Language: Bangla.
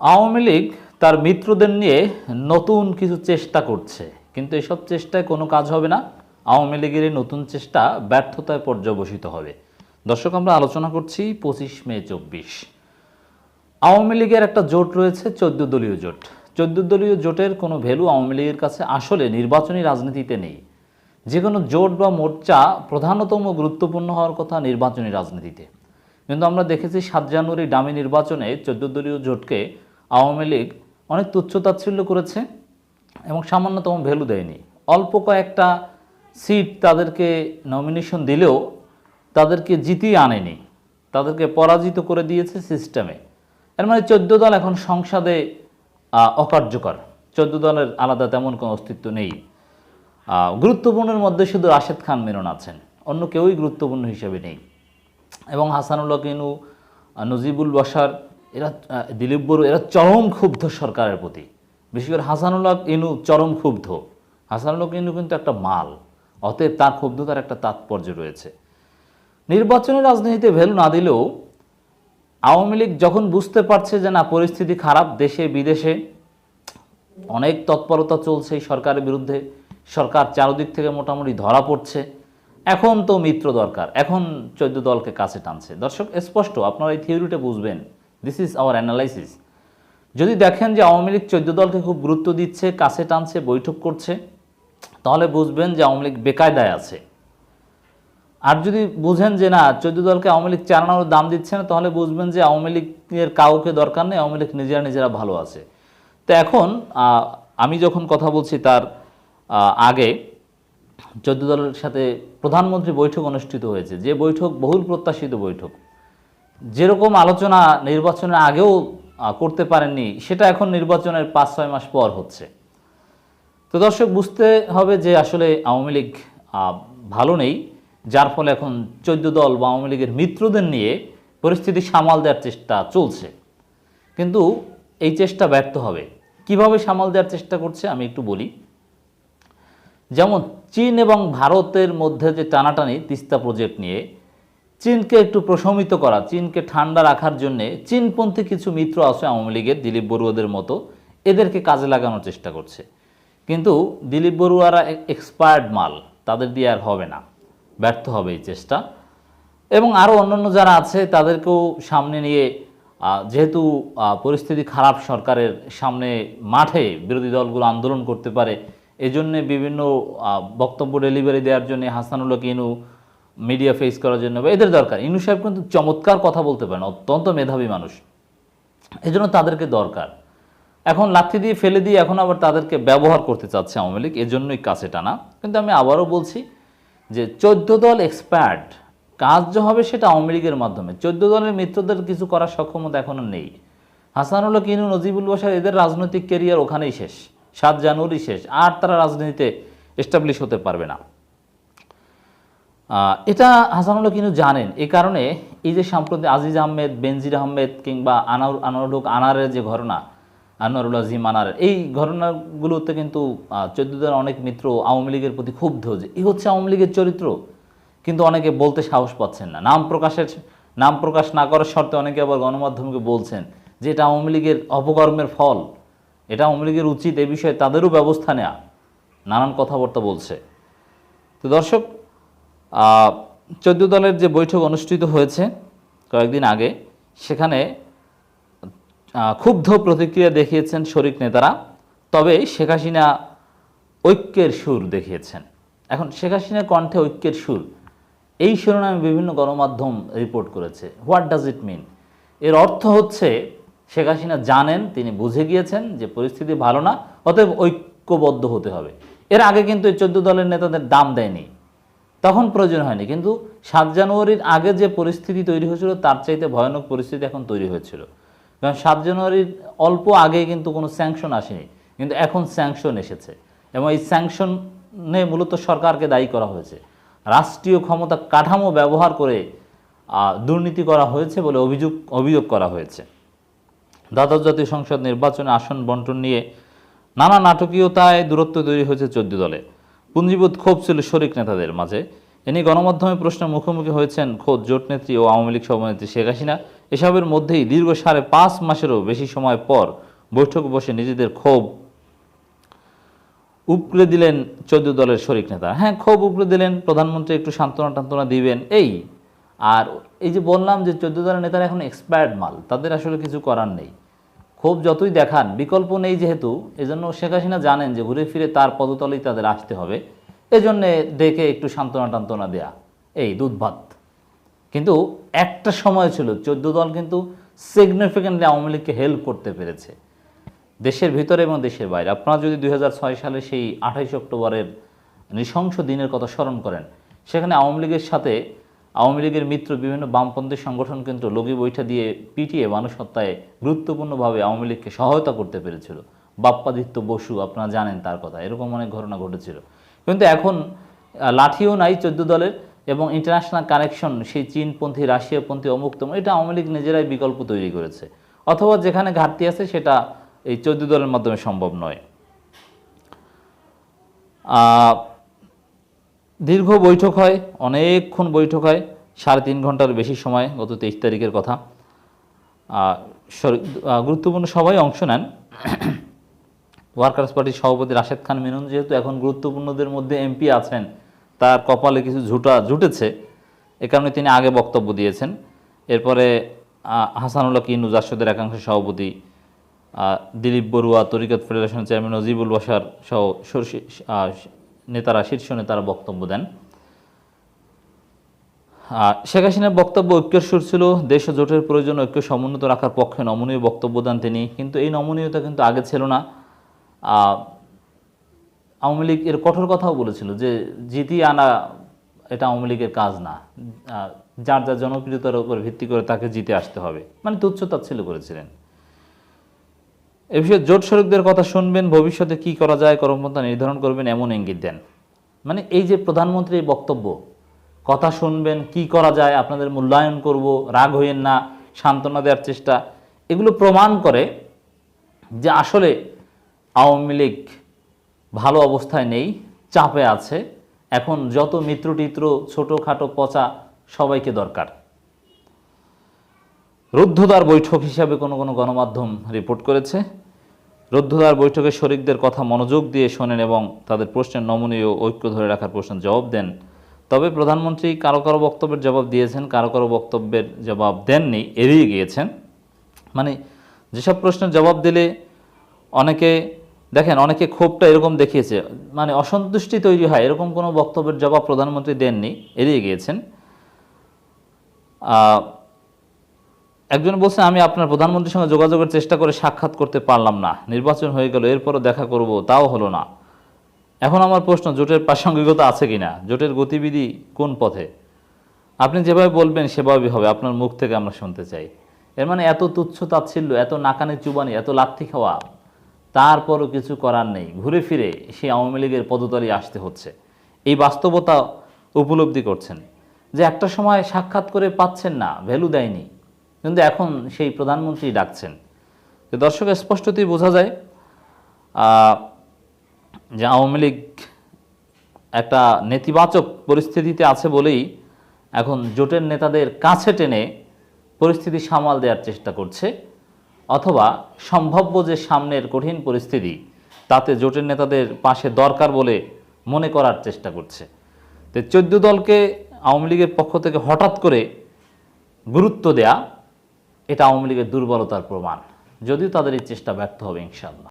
আওয়ামী লীগ তার মিত্রদের নিয়ে নতুন কিছু চেষ্টা করছে, কিন্তু এসব চেষ্টায় কোনো কাজ হবে না। আওয়ামী লীগের এই নতুন চেষ্টা ব্যর্থতায় পর্যবসিত হবে। দর্শক, আমরা আলোচনা করছি পঁচিশ মে চব্বিশ। আওয়ামী লীগের একটা জোট রয়েছে, চোদ্দ দলীয় জোট। চোদ্দ দলীয় জোটের কোনো ভ্যালু আওয়ামী লীগের কাছে আসলে নির্বাচনী রাজনীতিতে নেই। যে কোনো জোট বা মোর্চা প্রধানতম গুরুত্বপূর্ণ হওয়ার কথা নির্বাচনী রাজনীতিতে। কিন্তু আমরা দেখেছি সাত জানুয়ারি ডামি নির্বাচনে চোদ্দ দলীয় জোটকে আওয়ামী লীগ অনেক তুচ্ছতাচ্ছিল্য করেছে এবং সামান্যতম ভ্যালু দেয়নি। অল্প কয়েকটা সিট তাদেরকে নমিনেশন দিলেও তাদেরকে জিতিয়ে আনেনি। তাদেরকে পরাজিত করে দিয়েছে সিস্টেমে এর মানে চোদ্দ দল এখন সংসদে অকার্যকর। চোদ্দ দলের আলাদা তেমন কোনো অস্তিত্ব নেই। গুরুত্বপূর্ণের মধ্যে শুধু রাশেদ খান মেনন আছেন। অন্য কেউই গুরুত্বপূর্ণ হিসেবে নেই। এবং হাসানুল্লাহ কিনু নজিবুল বাসার এরা দিলীপ বড়ু, এরা চরম ক্ষুব্ধ সরকারের প্রতি। বিশেষ করে হাসানুল্লাহ ইনু চরম ক্ষুব্ধ। হাসানুল্লাহ ইনু কিন্তু একটা মাল। অতএব তার ক্ষুব্ধতার একটা তাৎপর্য রয়েছে। নির্বাচনী রাজনীতিতে ভ্যালু না দিলেও আওয়ামী লীগ যখন বুঝতে পারছে যে না, পরিস্থিতি খারাপ দেশে, বিদেশে, অনেক তৎপরতা চলছে এই সরকারের বিরুদ্ধে। সরকার চারদিক থেকে মোটামুটি ধরা পড়ছে। এখন তো মিত্র দরকার। এখন চোদ্দ দলকে কাছে টানছে। দর্শক, স্পষ্ট, আপনারা এই থিওরিটা বুঝবেন। দিস ইজ আওয়ার অ্যানালাইসিস যদি দেখেন যে আওয়ামী লীগ চোদ্দ দলকে খুব গুরুত্ব দিচ্ছে, কাছে টানছে, বৈঠক করছে, তাহলে বুঝবেন যে আওয়ামী লীগ বেকায়দায় আছে। আর যদি বুঝেন যে না, চোদ্দ দলকে আওয়ামী লীগ চালানোর দাম দিচ্ছে না, তাহলে বুঝবেন যে আওয়ামী লীগের কাউকে দরকার নেই, আওয়ামী লীগ নিজেরা নিজেরা ভালো আছে। তো এখন আমি যখন কথা বলছি তার আগে, চোদ্দ দলের সাথে প্রধানমন্ত্রী বৈঠক অনুষ্ঠিত হয়েছে। যে বৈঠক বহুল প্রত্যাশিত বৈঠক। যেরকম আলোচনা নির্বাচনের আগেও করতে পারেননি, সেটা এখন নির্বাচনের পাঁচ, ছয় মাস পর হচ্ছে। তো দর্শক, বুঝতে হবে যে আসলে আওয়ামী লীগ ভালো নেই, যার ফলে এখন চোদ্দ দল বা আওয়ামী লীগের মিত্রদের নিয়ে পরিস্থিতি সামাল দেওয়ার চেষ্টা চলছে। কিন্তু এই চেষ্টা ব্যর্থ হবে। কীভাবে সামাল দেওয়ার চেষ্টা করছে আমি একটু বলি। যেমন চীন এবং ভারতের মধ্যে যে টানাটানি, তিস্তা প্রজেক্ট নিয়ে চীনকে একটু প্রশমিত করা, চীনকে ঠান্ডা রাখার জন্যে চীনপন্থী কিছু মিত্র আছে আওয়ামী লীগের, দিলীপ বড়ুয়াদের মতো, এদেরকে কাজে লাগানোর চেষ্টা করছে। কিন্তু দিলীপ বড়ুয়ারা এক্সপায়ার্ড মাল, তাদের দিয়ে আর হবে না। ব্যর্থ হবে এই চেষ্টা। এবং আরও অন্যান্য যারা আছে, তাদেরকেও সামনে নিয়ে যেহেতু পরিস্থিতি খারাপ সরকারের সামনে মাঠে বিরোধী দলগুলো আন্দোলন করতে পারে, এজন্য বিভিন্ন বক্তব্য ডেলিভারি দেওয়ার জন্য হাসানুল্লাহ ইনু মিডিয়া ফেস করার জন্য বা এদের দরকার। ইনু সাহেব কিন্তু চমৎকার কথা বলতে পারেন, অত্যন্ত মেধাবী মানুষ। এজন্য তাদেরকে দরকার। এখন লাথি দিয়ে ফেলে দিয়ে এখন আবার তাদেরকে ব্যবহার করতে চাচ্ছে আওয়ামী লীগ, এজন্যই কাছে টানা। কিন্তু আমি আবারও বলছি যে চোদ্দ দল এক্সপার্ট কাজ যে হবে সেটা আওয়ামী লীগের মাধ্যমে। চোদ্দ দলের মিত্রদের কিছু করার সক্ষমতা এখনও নেই। হাসানুল্লাহ, কিনু, নজিবুল বাসার এদের রাজনৈতিক কেরিয়ার ওখানেই শেষ। সাত জানুয়ারি শেষ। আর তারা রাজনীতিতে এস্টাবলিশ হতে পারবে না। এটা হাসানুল্লাহ কিন্তু জানেন। এই কারণে এই যে সাম্প্রতিক আজিজ আহমেদ, বেনজির আহমেদ কিংবা আনার আনারুল হক আনারের যে ঘটনা, আনোয়ারুল আজিম আনারের, এই ঘটনাগুলোতে কিন্তু চোদ্দ দলের অনেক মিত্র আওয়ামী লীগের প্রতি ক্ষুব্ধ যে এই হচ্ছে আওয়ামী লীগের চরিত্র। কিন্তু অনেকে বলতে সাহস পাচ্ছেন না। নাম প্রকাশের, নাম প্রকাশ না করার শর্তে অনেকে আবার গণমাধ্যমকে বলছেন যে এটা আওয়ামী লীগের অপকর্মের ফল। এটা আওয়ামী লীগের উচিত এ বিষয়ে তাদেরও ব্যবস্থা নেওয়া নানান কথাবার্তা বলছে। তো দর্শক চোদ্দ দলের যে বৈঠক অনুষ্ঠিত হয়েছে কয়েকদিন আগে, সেখানে ক্ষুব্ধ প্রতিক্রিয়া দেখিয়েছেন শরিক নেতারা, তবে শেখ হাসিনা ঐক্যের সুর দেখিয়েছেন। এখন শেখ হাসিনার কণ্ঠে ঐক্যের সুর, এই শিরোনামে বিভিন্ন গণমাধ্যম রিপোর্ট করেছে। What does it mean? এর অর্থ হচ্ছে, শেখ হাসিনা জানেন, তিনি বুঝে গিয়েছেন যে পরিস্থিতি ভালো না, অতএব ঐক্যবদ্ধ হতে হবে। এর আগে কিন্তু এই চোদ্দ দলের নেতাদের দাম দেয়নি। তখন প্রয়োজন হয়নি। কিন্তু সাত জানুয়ারির আগে যে পরিস্থিতি তৈরি হয়েছিল, তার চাইতে ভয়ানক পরিস্থিতি এখন তৈরি হয়েছিল। কারণ সাত জানুয়ারির অল্প আগে কিন্তু কোনো স্যাংশন আসেনি। কিন্তু এখন স্যাংশন এসেছে। এবং এই স্যাংশনে মূলত সরকারকে দায়ী করা হয়েছে। রাষ্ট্রীয় ক্ষমতা কাঠামো ব্যবহার করে দুর্নীতি করা হয়েছে বলে অভিযোগ অভিযোগ করা হয়েছে। দ্বাদশ জাতীয় সংসদ নির্বাচনে আসন বন্টন নিয়ে নানা নাটকীয়তায় দূরত্ব তৈরি হয়েছে চোদ্দ দলে। পুঞ্জীবোধ ক্ষোভ ছিল শরিক নেতাদের মাঝে। এ নিয়ে গণমাধ্যমে প্রশ্নের মুখোমুখি হয়েছেন খোদ জোট নেত্রী ও আওয়ামী লীগ সভানেত্রী শেখ হাসিনা। এসবের মধ্যেই দীর্ঘ সাড়ে পাঁচ মাসেরও বেশি সময় পর বৈঠক বসে নিজেদের ক্ষোভ উপড়ে দিলেন চোদ্দ দলের শরিক নেতা। হ্যাঁ ক্ষোভ উপড়ে দিলেন, প্রধানমন্ত্রী একটু সান্ত্বনা টান্তনা দিবেন, এই। আর এই যে বললাম যে চোদ্দ দলের নেতারা এখন এক্সপায়ার্ড মাল, তাদের আসলে কিছু করার নেই। ক্ষোভ যতই দেখান, বিকল্প নেই যেহেতু, এজন্য শেখ হাসিনা জানেন যে ঘুরে ফিরে তার পদতলেই তাদের আসতে হবে। এজন্যে ডেকে একটু সান্ত্বনা টান্তনা দেয়া, এই দুধ ভাত কিন্তু একটা সময় ছিল, চোদ্দ দল কিন্তু সিগনিফিক্যান্টলি আওয়ামী লীগকে হেল্প করতে পেরেছে। দেশের ভিতরে এবং দেশের বাইরে। আপনারা যদি দুই হাজার ছয় সালে সেই আঠাইশ অক্টোবরের নৃশংস দিনের কথা স্মরণ করেন, সেখানে আওয়ামী লীগের সাথে আওয়ামী লীগের মিত্র বিভিন্ন বামপন্থী সংগঠন কিন্তু লগি বৈঠা দিয়ে পিটিয়ে মানুষ হত্যায় গুরুত্বপূর্ণভাবে আওয়ামী লীগকে সহায়তা করতে পেরেছিল। বাপ্পাদিত্য বসু, আপনারা জানেন তার কথা, এরকম অনেক ঘটনা ঘটেছিল। কিন্তু এখন লাঠিও নাই চোদ্দ দলের এবং ইন্টারন্যাশনাল কানেকশন সেই চীনপন্থী, রাশিয়াপন্থী, অমুক্তম, এটা আওয়ামী লীগ নিজেরাই বিকল্প তৈরি করেছে। অথবা যেখানে ঘাটতি আছে, সেটা এই চোদ্দ দলের মাধ্যমে সম্ভব নয়। দীর্ঘ বৈঠক হয়, অনেকক্ষণ বৈঠক হয়, সাড়ে তিন ঘণ্টার বেশি সময় গত তেইশ তারিখের কথা। গুরুত্বপূর্ণ সবাই অংশ নেন ওয়ার্কার্স পার্টির সভাপতি রাশেদ খান মেনন। যেহেতু এখন গুরুত্বপূর্ণদের মধ্যে এমপি আছেন, তার কপালে কিছু ঝুটা জুটেছে, এ কারণে তিনি আগে বক্তব্য দিয়েছেন। এরপরে হাসানুল্লাহ কিনু জাসদের একাংশ সভাপতি দিলীপ বড়ুয়া, তরিকত ফেডারেশন চেয়ারম্যান, নজিবুল বাসার সহ নেতারা, শীর্ষ নেতারা বক্তব্য দেন। শেখ হাসিনার বক্তব্য ঐক্যের সুর ছিল, দেশ জোটের প্রয়োজন ঐক্য সমুন্নত রাখার পক্ষে নমনীয় বক্তব্য দেন তিনি। কিন্তু এই নমনীয়তা কিন্তু আগে ছিল না। আওয়ামী লীগ এর কঠোর কথাও বলেছিল যে জিতিয়ে আনা এটা আওয়ামী লীগের কাজ না। যার যার জনপ্রিয়তার উপর ভিত্তি করে তাকে জিতে আসতে হবে। মানে তুচ্ছ তাচ্ছিল্য করেছিলেন। এ বিষয়ে জোট শরিকদের কথা শুনবেন, ভবিষ্যতে কি করা যায়, কর্মপন্থা নির্ধারণ করবেন, এমন ইঙ্গিত দেন। মানে এই যে প্রধানমন্ত্রীর এই বক্তব্য, কথা শুনবেন, কি করা যায়, আপনাদের মূল্যায়ন করব, রাগ হইয়েন না, সান্ত্বনা দেওয়ার চেষ্টা, এগুলো প্রমাণ করে যে আসলে আওয়ামী লীগ ভালো অবস্থায় নেই, চাপে আছে, এখন যত মিত্র টিত্র ছোটোখাটো পচা সবাইকে দরকার। রুদ্ধদ্বার বৈঠক হিসাবে কোনো কোনো গণমাধ্যম রিপোর্ট করেছে। রুদ্ধদ্বার বৈঠকে শরিকদের কথা মনোযোগ দিয়ে শোনেন এবং তাদের প্রশ্নের নমনীয় ঐক্য ধরে রাখার প্রশ্নের জবাব দেন। তবে প্রধানমন্ত্রী কারও কারও বক্তব্যের জবাব দিয়েছেন, কারও কারও বক্তব্যের জবাব দেননি, এড়িয়ে গিয়েছেন। মানে যেসব প্রশ্নের জবাব দিলে অনেকে, দেখেন, অনেকে ক্ষোভটা এরকম দেখিয়েছে মানে অসন্তুষ্টি তৈরি হয়, এরকম কোনো বক্তব্যের জবাব প্রধানমন্ত্রী দেননি, এড়িয়ে গিয়েছেন। একজন বলছেন আমি আপনার প্রধানমন্ত্রীর সঙ্গে যোগাযোগের চেষ্টা করে সাক্ষাৎ করতে পারলাম না। নির্বাচন হয়ে গেল, এরপরও দেখা করব, তাও হলো না। এখন আমার প্রশ্ন, জোটের প্রাসঙ্গিকতা আছে কিনা? জোটের গতিবিধি কোন পথে? আপনি যেভাবে বলবেন, সেভাবেই হবে। আপনার মুখ থেকে আমরা শুনতে চাই। এর মানে এত তুচ্ছ তাচ্ছিল্য, এত নাকানি চুবানি, এত লাথি খাওয়া, তারপরও কিছু করার নেই। ঘুরে ফিরে সেই আওয়ামী লীগের পদতলে আসতে হচ্ছে। এই বাস্তবতা উপলব্ধি করছেন যে একটা সময় সাক্ষাৎ করে পাচ্ছেন না, ভ্যালু দেয়নি। কিন্তু এখন সেই প্রধানমন্ত্রী ডাকছেন। তো দর্শক স্পষ্টতই বোঝা যায় যে আওয়ামী লীগ একটা নেতিবাচক পরিস্থিতিতে আছে বলেই এখন জোটের নেতাদের কাছে টেনে পরিস্থিতি সামাল দেওয়ার চেষ্টা করছে, অথবা সম্ভাব্য যে সামনের কঠিন পরিস্থিতি, তাতে জোটের নেতাদের পাশে দরকার বলে মনে করার চেষ্টা করছে। তো চোদ্দ দলকে আওয়ামী লীগের পক্ষ থেকে হঠাৎ করে গুরুত্ব দেয়া এটা আওয়ামী লীগের দুর্বলতার প্রমাণ। যদিও তাদের এই চেষ্টা ব্যর্থ হবে ইনশাল্লাহ